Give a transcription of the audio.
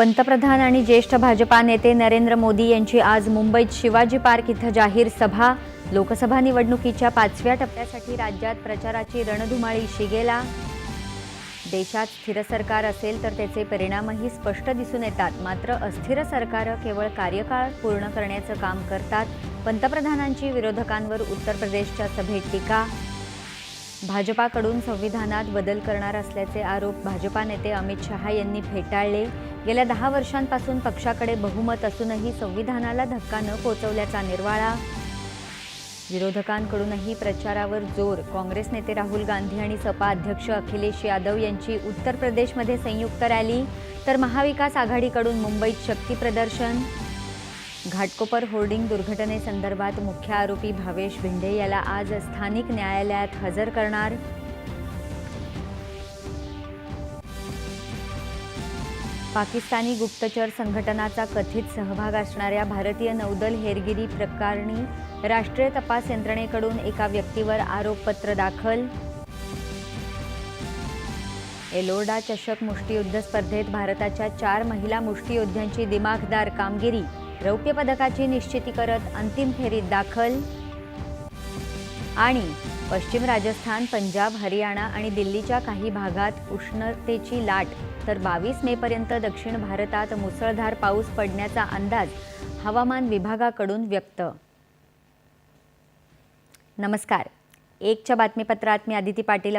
पंतप्रधान आणि ज्येष्ठ भाजपा नेते नरेंद्र मोदी यांची आज मुंबईत शिवाजी पार्क इथं जाहीर सभा. लोकसभा निवडणुकीच्या पाचव्या टप्प्यासाठी राज्यात प्रचाराची रणधुमाळी शिगेला. देशात स्थिर सरकार असेल तर त्याचे परिणामही स्पष्ट दिसून येतात. मात्र अस्थिर सरकार केवळ कार्यकाळ पूर्ण करण्याचं काम करतात. पंतप्रधानांची विरोधकांवर उत्तर प्रदेशच्या सभेत टीका. भाजपाकडून संविधानात बदल करणार असल्याचे आरोप भाजपा नेते अमित शहा यांनी फेटाळले. गेल्या दहा वर्षांपासून पक्षाकडे बहुमत असूनही संविधानाला धक्का न पोचवल्याचा निर्वाळा. विरोधकांकडूनही प्रचारावर जोर. काँग्रेस नेते राहुल गांधी आणि सपा अध्यक्ष अखिलेश यादव यांची उत्तर प्रदेशमध्ये संयुक्त रॅली. तर महाविकास आघाडीकडून मुंबईत शक्ती प्रदर्शन. घाटकोपर होर्डिंग दुर्घटनेसंदर्भात मुख्य आरोपी भावेश भिंडे याला आज स्थानिक न्यायालयात हजर करणार. पाकिस्तानी गुप्तचर संघटनाचा कथित सहभाग असणाऱ्या भारतीय नौदल हेरगिरी प्रकरणी राष्ट्रीय तपास यंत्रणेकडून एका व्यक्तीवर आरोपपत्र दाखल. एलोर्डा चषक मुष्टियुद्ध स्पर्धेत भारताच्या चार महिला मुष्टियोद्ध्यांची दिमाखदार कामगिरी. रौप्य पदकाची निश्चिती करत अंतिम फेरीत दाखल. आणि पश्चिम राजस्थान पंजाब हरियाणा आणि दिल्लीच्या काही भागात उष्णतेची लाट. तर बावीस मेपर्यंत दक्षिण भारतात मुसळधार पाऊस पडण्याचा अंदाज हवामान विभागाकडून व्यक्त. नमस्कार. एकच्या बातमीपत्रात मी आदिती पाटील